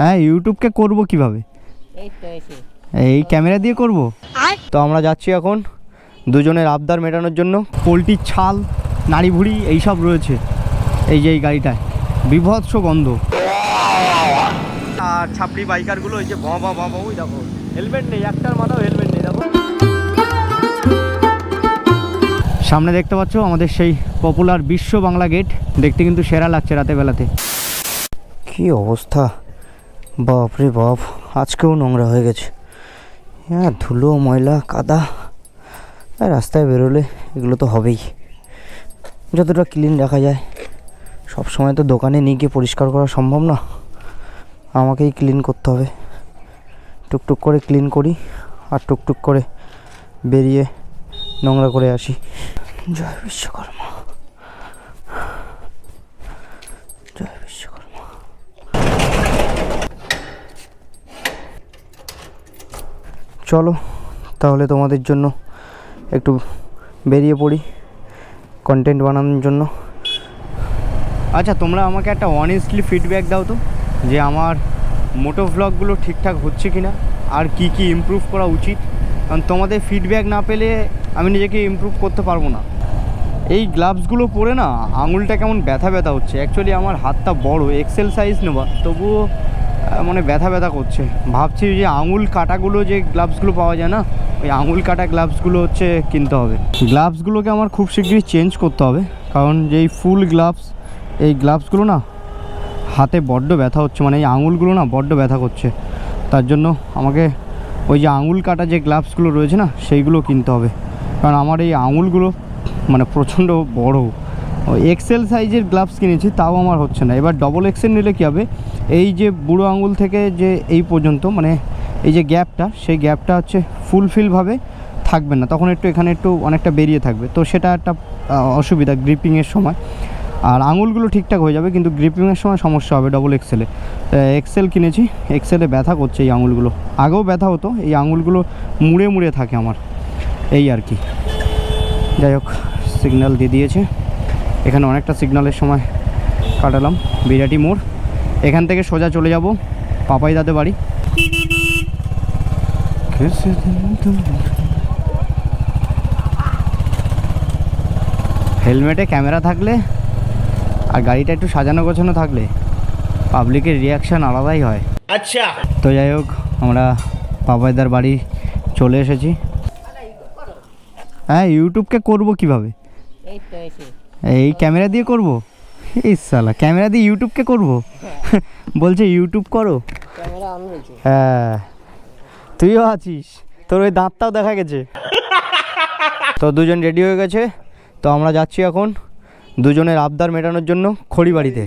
হ্যাঁ ইউটিউবকে করব কীভাবে? এই এই ক্যামেরা দিয়ে করব? তো আমরা যাচ্ছি এখন দুজনের আবদার মেটানোর জন্য। পোলট্রির ছাল নাড়ি ভুড়ি এইসব রয়েছে। এই যে এই গাড়িটায়। বিভৎস গন্ধ। আর ছাপড়ি বাইকারগুলো ওই যে বাবা বাবা ওই দেখো। হেলমেট নেই একটার মাথাও হেলমেট নেই দেখো। সামনে দেখতে পাচ্ছ আমাদের সেই পপুলার বিশ্ব বাংলা গেট। দেখতে কিন্তু সেরা লাগছে রাতে বেলাতে। কি অবস্থা? বাপ রে বাপ, আজকেও নোংরা হয়ে গেছে। হ্যাঁ ধুলো, ময়লা, কাদা। রাস্তায় বেরোলে এগুলো তো হবেই। যতটা ক্লিন রাখা যায়। সব সময় তো দোকানে নিয়ে গিয়ে পরিষ্কার করা সম্ভব না। আমাকেই ক্লিন করতে হবে। টুকটুক করে ক্লিন করি আর টুকটুক করে বেরিয়ে নোংরা করে আসি। জয় বিশ্বকর্মা জয় বিশ্বকর্মা চলো, তাহলে তোমাদের জন্য একটু বেরিয়ে পড়ি কন্টেন্ট বানানোর জন্য। আচ্ছা তোমরা আমাকে একটা অনেস্টলি ফিডব্যাক দাও তো, যে আমার মোটো ভ্লগগুলো ঠিকঠাক হচ্ছে কি না আর কি কি ইমপ্রুভ করা উচিত? কারণ তোমাদের ফিডব্যাক না পেলে আমি নিজেকে ইমপ্রুভ করতে পারব না। এই গ্লাভসগুলো পরে না, আঙুলটা কেমন ব্যথা ব্যথা হচ্ছে। অ্যাকচুয়ালি আমার হাতটা বড় এক্সেল সাইজ নেবা তবুও মানে ব্যথা ব্যথা করছে। ভাবছি যে আঙুল কাটাগুলো যে গ্লাভসগুলো পাওয়া যায় না, ওই আঙুল কাটা গ্লাভসগুলো হচ্ছে কিনতে হবে। গ্লাভসগুলোকে আমার খুব শীঘ্রই চেঞ্জ করতে হবে, কারণ যেই ফুল গ্লাভস এই গ্লাভসগুলো না, হাতে বড্ড ব্যথা হচ্ছে মানে এই আঙুলগুলো না বড্ড ব্যথা করছে। তার জন্য আমাকে ওই যে আঙুল কাটা যে গ্লাভসগুলো রয়েছে না, সেইগুলো কিনতে হবে। কারণ আমার এই আঙুলগুলো মানে প্রচণ্ড বড়। ওই এক্সেল সাইজের গ্লাভস কিনেছি, তাও আমার হচ্ছে না। এবার ডবল এক্সেল নিলে কী হবে? এই যে বুড়ো আঙুল থেকে যে এই পর্যন্ত মানে এই যে গ্যাপটা সেই গ্যাপটা হচ্ছে ফুলফিলভাবে থাকবে না। তখন একটু এখানে একটু অনেকটা বেরিয়ে থাকবে। তো সেটা একটা অসুবিধা গ্রিপিংয়ের সময়। আর আঙুলগুলো ঠিকঠাক হয়ে যাবে, কিন্তু গ্রিপিংয়ের সময় সমস্যা হবে ডবল এক্সেলে এক্সেল কিনেছি এক্সেলে ব্যথা করছে এই আঙুলগুলো। আগেও ব্যথা হতো, এই আঙুলগুলো মুড়ে মুড়ে থাকে আমার। এই আর কি। যাই হোক সিগন্যাল দিয়ে দিয়েছে। এখানে অনেকটা সিগন্যালের সময় কাটালাম। বিরাটি মোড়। এখান থেকে সোজা চলে যাব পাপাই দাদে বাড়ি। হেলমেটে ক্যামেরা থাকলে আর গাড়িটা একটু সাজানো গোছানো থাকলে পাবলিকের রিয়াকশান আলাদাই হয়। আচ্ছা। তো যাই হোক আমরা পাপাইদার বাড়ি চলে এসেছি। হ্যাঁ ইউটিউবকে করব কীভাবে? এই তো এসে এই ক্যামেরা দিয়ে করব? এই সালা ক্যামেরা দিয়ে ইউটিউবকে করব? বলছে ইউটিউব করো। হ্যাঁ। তুইও আছিস? তোর ওই দাঁতটাও দেখা গেছে। তো দুজন রেডি হয়ে গেছে। তো আমরা যাচ্ছি এখন দুজনের আবদার মেটানোর জন্য খড়িবাড়িতে।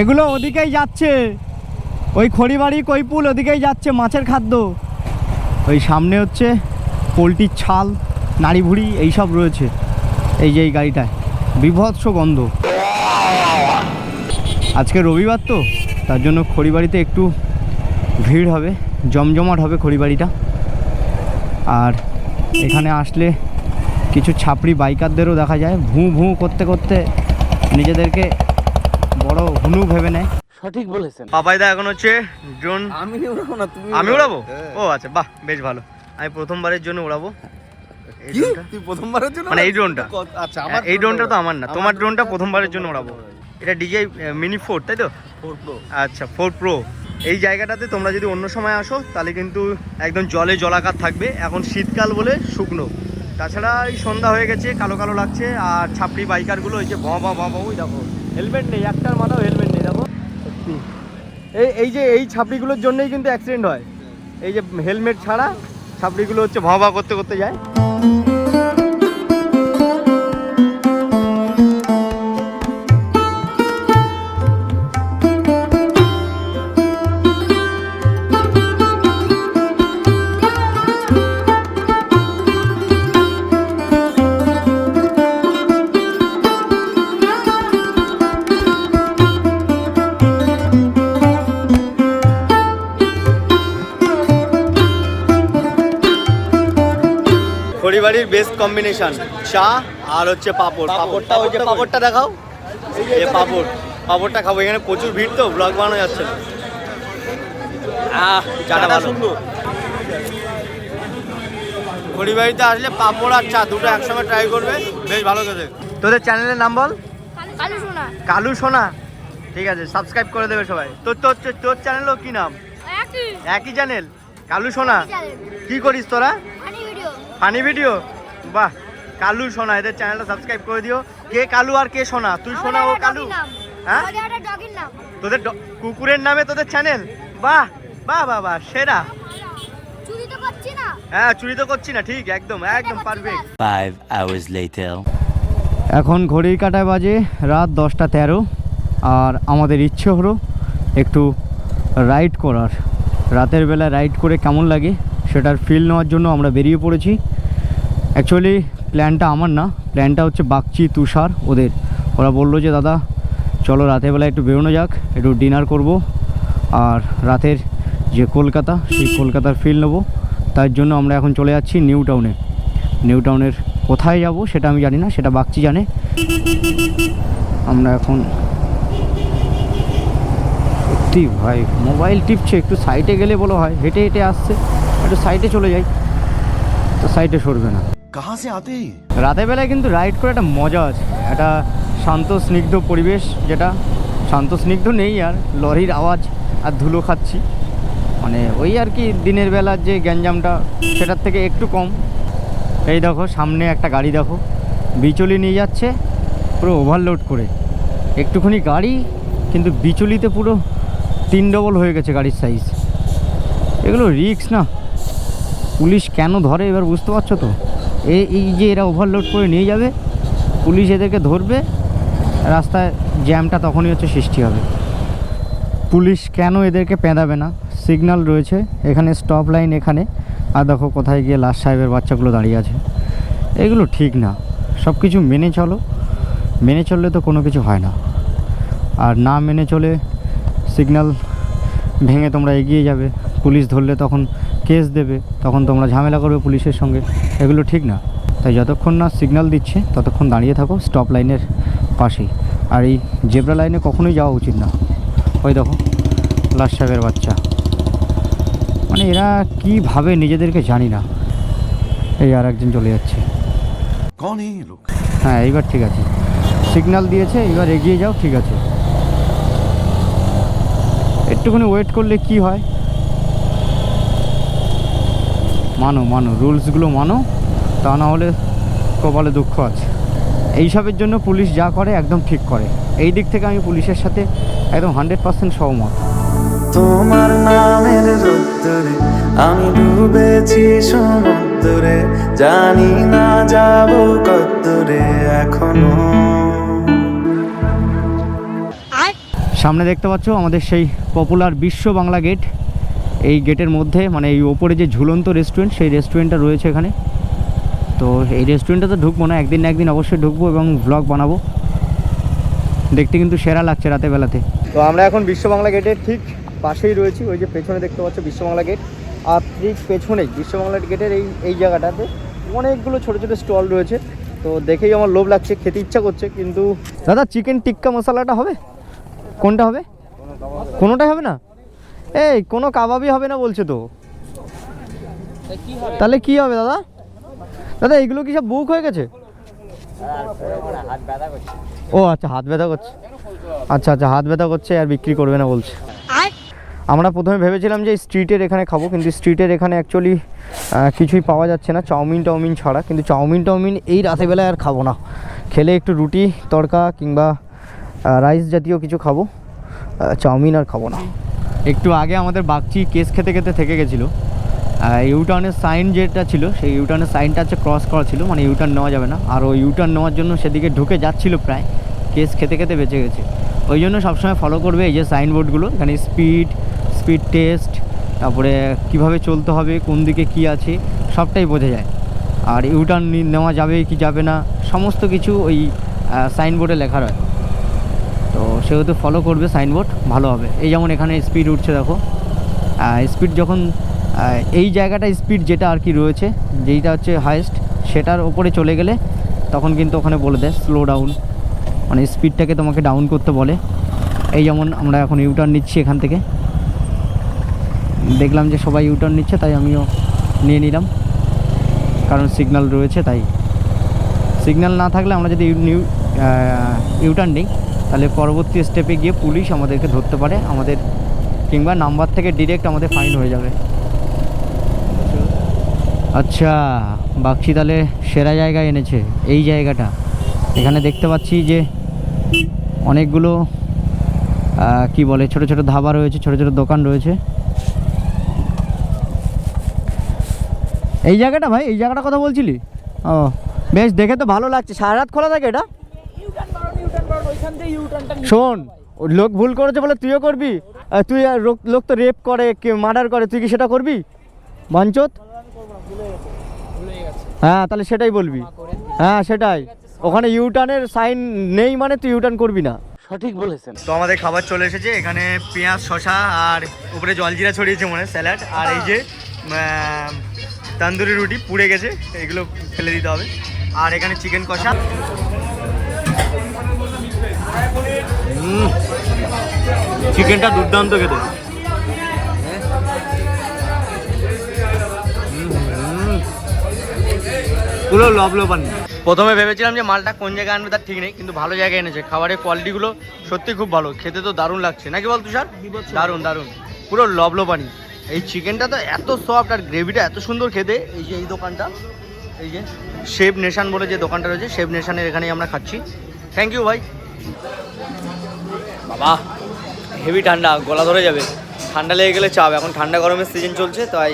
এগুলো ওদিকেই যাচ্ছে। ওই খড়িবাড়ি, কৈপুল ওদিকেই যাচ্ছে মাছের খাদ্য। ওই সামনে হচ্ছে পোলট্রির ছাল নাড়ি ভুড়ি এইসব রয়েছে এই যে এই গাড়িটায়। বিভৎস গন্ধ। আজকে রবিবার তো, তার জন্য খড়িবাড়িতে একটু ভিড় হবে, জমজমাট হবে খড়িবাড়িটা। আর এখানে আসলে কিছু ছাপড়ি বাইকারদেরও দেখা যায়, ভুঁ ভুঁ করতে করতে নিজেদেরকে বড় হুনু ভেবে নেয়। সঠিক বলেছেন। পাপাইদা এখন হচ্ছে ড্রোন। আমি উড়াবো না তুমি আমি উড়াবো? ও আচ্ছা বাহ বেশ ভালো। আমি প্রথমবারের জন্য উড়াবো। এই কি? তুই প্রথমবারের জন্য মানে এই ড্রোনটা। আচ্ছা আমার এই ড্রোনটা তো আমার না। তোমার ড্রোনটা প্রথমবারের জন্য উড়াবো। এটা ডিজে মিনি ফোর তাই তো? Four Pro। আচ্ছা ফোর প্রো এই জায়গাটাতে তোমরা যদি অন্য সময় আসো তাহলে কিন্তু একদম জলে জলাকার থাকবে। এখন শীতকাল বলে শুকনো। তাছাড়া এই সন্ধ্যা হয়ে গেছে কালো কালো লাগছে আর ছাপড়ি বাইকারগুলো ওই যে ভ বা বা ওই দেখো। হেলমেট নেই একটার মাথাও হেলমেট নেই দেখো। সত্যি। এই এই যে এই ছাপড়িগুলোর জন্যই কিন্তু অ্যাক্সিডেন্ট হয়। এই যে হেলমেট ছাড়া ছাপড়িগুলো হচ্ছে ভ ভা করতে করতে যায়। বেস্ট কম্বিনেশন চা আর হচ্ছে পাপড়। পাপড়টা ওই যে পাপড়টা দেখাও? এই পাপড়। পাপড়টা খাব। এখানে প্রচুর ভিড় তো ব্লগ বানানো যাচ্ছে না। আহ চাটা ভালো। খড়িবাড়িতে আসলে পাপড় আর চা দুটো একসঙ্গে ট্রাই করবে। বেশ ভালো খেতে। তোদের চ্যানেলের নাম বল? কালু শোনা কালু সোনা? ঠিক আছে সাবস্ক্রাইব করে দেবে সবাই। তোর তোর তোর- তোর চ্যানেলও কি নাম? একই। একই চ্যানেল কালু সোনা? কি করিস তোরা? ফানি ভিডিও বাহ কালু সোনা এদের চ্যানেলটা সাবস্ক্রাইব করে দিও। কে কালু আর কে সোনা? তুই সোনা ও কালু? হ্যাঁ? আমাদের একটা ডগির নাম। তোদের ড- কুকুরের নামে তোদের চ্যানেল বাহ বাহ বাহ বাহ সেরা। চুরি তো করছি না। হ্যাঁ চুরি তো করছি না ঠিক একদম একদম পারফেক্ট Five hours later. এখন ঘড়ির কাটায় বাজে রাত দশটা তেরো আর আমাদের ইচ্ছে হলো একটু রাইড করার। রাতের বেলা রাইড করে কেমন লাগে সেটার ফিল নেওয়ার জন্য আমরা বেরিয়ে পড়েছি। অ্যাকচুয়ালি প্ল্যানটা আমার না। প্ল্যানটা হচ্ছে বাগচি, তুষার, ওদের। ওরা বলল যে, দাদা, চলো রাতের বেলা একটু বেরোনো যাক, একটু ডিনার করব। আর রাতের যে কলকাতা, সেই কলকাতার ফিল নেব। তার জন্য আমরা এখন চলে যাচ্ছি নিউ টাউনে। নিউ টাউনের কোথায় যাব সেটা আমি জানি না, সেটা বাগচি জানে। আমরা এখন সত্যি ভাই মোবাইল টিপছে, একটু সাইডে গেলে বলো হয়, হেঁটে হেঁটে আসছে, একটু সাইডে চলে যাই। তো সাইডে সরবে না। কাহা সে আতে রাতের বেলায় কিন্তু রাইড করে একটা মজা আছে। একটা শান্ত, স্নিগ্ধ পরিবেশ যেটা, শান্ত, স্নিগ্ধ নেই আর লরির আওয়াজ আর ধুলো খাচ্ছি। মানে ওই আর কি দিনের বেলার যে গ্যাঞ্জামটা, সেটার থেকে একটু কম। এই দেখো, সামনে একটা গাড়ি দেখো। বিচলি নিয়ে যাচ্ছে, পুরো ওভারলোড করে। একটুখানি গাড়ি, কিন্তু বিচলিতে পুরো তিন ডবল হয়ে গেছে গাড়ির সাইজ এগুলো রিক্স না। পুলিশ কেন ধরে, এবার বুঝতে পারছ তো? এই যে এরা ওভারলোড করে নিয়ে যাবে, পুলিশ এদেরকে ধরবে, রাস্তায় জ্যামটা তখনই হচ্ছে সৃষ্টি হবে। পুলিশ কেন এদেরকে পেঁদাবে না? সিগনাল রয়েছে, এখানে স্টপ লাইন এখানে, আর দেখো কোথায় গিয়ে লাশ সাহেবের বাচ্চাগুলো দাঁড়িয়ে আছে। এগুলো ঠিক না সব কিছু মেনে চলো, মেনে চললে তো কোনো কিছু হয় না। আর না মেনে চলে সিগন্যাল ভেঙে তোমরা এগিয়ে যাবে। পুলিশ ধরলে তখন কেস দেবে তখন তোমরা ঝামেলা করবে পুলিশের সঙ্গে। এগুলো ঠিক না। তাই যতক্ষণ না সিগন্যাল দিচ্ছে ততক্ষণ দাঁড়িয়ে থাকো স্টপ লাইনের পাশেই। আর এই জেব্রা লাইনে কখনোই যাওয়া উচিত না। ওই দেখো লাশ সাহেবের বাচ্চা। মানে এরা কীভাবে নিজেদেরকে জানি না। এই আর একজন চলে যাচ্ছে। হ্যাঁ এইবার ঠিক আছে। সিগন্যাল দিয়েছে এবার এগিয়ে যাও ঠিক আছে। একটুখানি ওয়েট করলে কি হয়? মানো মানো, রুলসগুলো মানো, তা না হলে কপালে দুঃখ আছে। এইসবের জন্য পুলিশ যা করে একদম ঠিক করে। এই দিক থেকে আমি পুলিশের সাথে একদম হান্ড্রেড পার্সেন্ট সহমত। তোমার নামের রোদ্দুরে আমি ডুবেছি সমুদ্রে। জানি না যাব কদ্দুরে এখনও। সামনে দেখতে পাচ্ছ আমাদের সেই পপুলার বিশ্ব বাংলা গেট। এই গেটের মধ্যে মানে এই ওপরে যে ঝুলন্ত রেস্টুরেন্ট সেই রেস্টুরেন্টটা রয়েছে এখানে। তো এই রেস্টুরেন্টে তো ঢুকবো না, একদিন না একদিন অবশ্যই ঢুকবো এবং ব্লগ বানাবো। দেখতে কিন্তু সেরা লাগছে রাতে বেলাতে। তো আমরা এখন বিশ্ব বাংলা গেটের ঠিক পাশেই রয়েছি, ওই যে পেছনে দেখতে পাচ্ছ বিশ্ব বাংলা গেট। আর ঠিক পেছনেই বিশ্ব বাংলা গেটের এই এই জায়গাটাতে অনেকগুলো ছোটো ছোটো স্টল রয়েছে। তো দেখেই আমার লোভ লাগছে, খেতে ইচ্ছা করছে, কিন্তু দাদা চিকেন টিক্কা মশলাটা হবে? কোনটা হবে? কোনোটাই হবে না? এই, কোনো কাবাবই হবে না বলছে তো। তাহলে কি হবে দাদা? দাদা, এগুলো কি সব বুক হয়ে গেছে? ও আচ্ছা হাত ব্যথা করছে। আচ্ছা আচ্ছা হাত ব্যথা করছে, আর বিক্রি করবে না বলছে। আমরা প্রথমে ভেবেছিলাম যে স্ট্রিটের এখানে খাব, কিন্তু স্ট্রিটের এখানে অ্যাকচুয়ালি কিছুই পাওয়া যাচ্ছে না, চাউমিন, টাউমিন ছাড়া। কিন্তু চাউমিন, টাউমিন এই রাতেবেলায় আর খাব না। খেলে একটু রুটি, তড়কা, কিংবা রাইস জাতীয় কিছু খাব। চাউমিন আর খাব না। একটু আগে আমাদের বাগচি কেস খেতে খেতে থেকে গেছিল। ইউটার্নের সাইন যেটা ছিল, সেই ইউটার্নের সাইনটা হচ্ছে ক্রস করা ছিল মানে ইউটার্ন নেওয়া যাবে না। আর ওই ইউটার্ন নেওয়ার জন্য সেদিকে ঢুকে যাচ্ছিল প্রায়, কেস খেতে খেতে বেঁচে গেছে। ওই জন্য সবসময় ফলো করবে এই যে সাইনবোর্ডগুলো এখানে স্পিড স্পিড টেস্ট তারপরে কীভাবে চলতে হবে, কোন দিকে কি আছে, সবটাই বোঝা যায়। আর ইউটার্ন নেওয়া যাবে কি যাবে না, সমস্ত কিছু ওই সাইনবোর্ডে লেখা রয়। তো সেহেতু ফলো করবে সাইনবোর্ড ভালো হবে। এই যেমন এখানে স্পিড উঠছে দেখো। স্পিড যখন এই জায়গাটা স্পিড যেটা আর কি রয়েছে, যেইটা হচ্ছে হায়েস্ট সেটার ওপরে চলে গেলে তখন কিন্তু ওখানে বলে দেয় স্লো ডাউন মানে স্পিডটাকে তোমাকে ডাউন করতে বলে। এই যেমন আমরা এখন ইউটার্ন নিচ্ছি এখান থেকে। দেখলাম যে সবাই ইউটার্ন নিচ্ছে, তাই আমিও নিয়ে নিলাম। কারণ সিগন্যাল রয়েছে, তাই। সিগন্যাল না থাকলে আমরা যদি নিউ ইউটার্ন নিই তাহলে পরবর্তী স্টেপে গিয়ে পুলিশ আমাদেরকে ধরতে পারে। আমাদের কিংবা নাম্বার থেকে ডিরেক্ট আমাদের ফাইন হয়ে যাবে। আচ্ছা বাক্সি তাহলে সেরা জায়গায় এনেছে, এই জায়গাটা। এখানে দেখতে পাচ্ছি যে অনেকগুলো কি বলে, ছোট ছোট ধাবা রয়েছে, ছোট ছোট দোকান রয়েছে। এই জায়গাটা ভাই, এই জায়গাটা কথা বলছিলি? ও, বেশ, দেখে তো ভালো লাগছে। সারা রাত খোলা থাকে এটা? শোন ও লোক ভুল করেছে বলে তুইও করবি? আর তুই আর লোক- লোক তো রেপ করে মার্ডার করে তুই কি সেটা করবি? বাঞ্চত? হ্যাঁ তাহলে সেটাই বলবি। হ্যাঁ সেটাই। ওখানে ইউটার্নের সাইন নেই মানে তুই ইউটার্ন করবি না। সঠিক বলেছেন। তো আমাদের খাবার চলে এসেছে এখানে পেঁয়াজ শশা আর উপরে জলজিরা ছড়িয়েছে মনে স্যালাড। আর এই যে তান্দুরি রুটি পুড়ে গেছে এগুলো ফেলে দিতে হবে। আর এখানে চিকেন কষা। চিকেনটা দুর্দান্ত খেতে। পুরো লবলবানি। প্রথমে ভেবেছিলাম যে মালটা কোন জায়গায় আনবে তার ঠিক নেই কিন্তু ভালো জায়গায় এনেছে। খাবারের কোয়ালিটিগুলো সত্যি খুব ভালো খেতে তো দারুণ লাগছে। নাকি বল তুষার? দারুণ দারুণ। পুরো লবলবানি এই চিকেনটা তো এত সফট আর গ্রেভিটা এত সুন্দর খেতে। এই যে এই দোকানটা এই যে শেভ নেশান বলে যে দোকানটা রয়েছে শেভ নেশানের এখানেই আমরা খাচ্ছি। থ্যাংক ইউ ভাই। বাবা হেভি ঠান্ডা, গলা ধরে যাবে। ঠান্ডা লেগে গেলে চাপ, এখন ঠান্ডা গরমের সিজন চলছে, তাই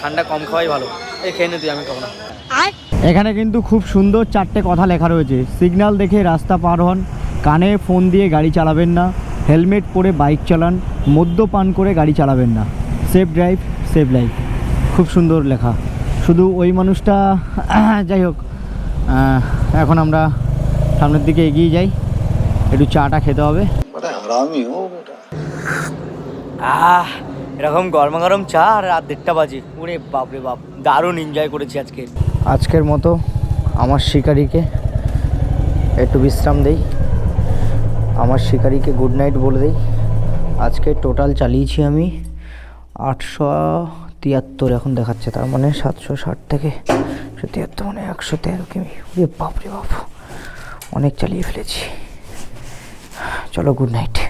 ঠান্ডা কম খাওয়াই ভালো। এই খেয়ে নে তুই আমি খাব এখানে কিন্তু খুব সুন্দর চারটে কথা লেখা রয়েছে। সিগন্যাল দেখে রাস্তা পার হন, কানে ফোন দিয়ে গাড়ি চালাবেন না, হেলমেট পরে বাইক চালান, মদ্যপান করে গাড়ি চালাবেন না। সেফ ড্রাইভ সেভ লাইফ খুব সুন্দর লেখা। শুধু ওই মানুষটা, যাই হোক এখন আমরা সামনের দিকে এগিয়ে যাই। একটু চাটা খেতে হবে। আহ এরকম গরমা গরম চা আর রাত দেড়টা বাজে। ওরে বাপরে বাপ দারুণ এনজয় করেছি আজকে। আজকের মতো আমার শিকারিকে একটু বিশ্রাম দেই। আমার শিকারিকে গুড নাইট বলে দেই। আজকে টোটাল চালিয়েছি আমি আটশো তিয়াত্তর এখন দেখাচ্ছে তার মানে সাতশো ষাট থেকে একশো তিয়াত্তর মানে একশো তেরো কিমি। ওরে বাপরে বাপ অনেক চালিয়ে ফেলেছি। চলো গুড নাইট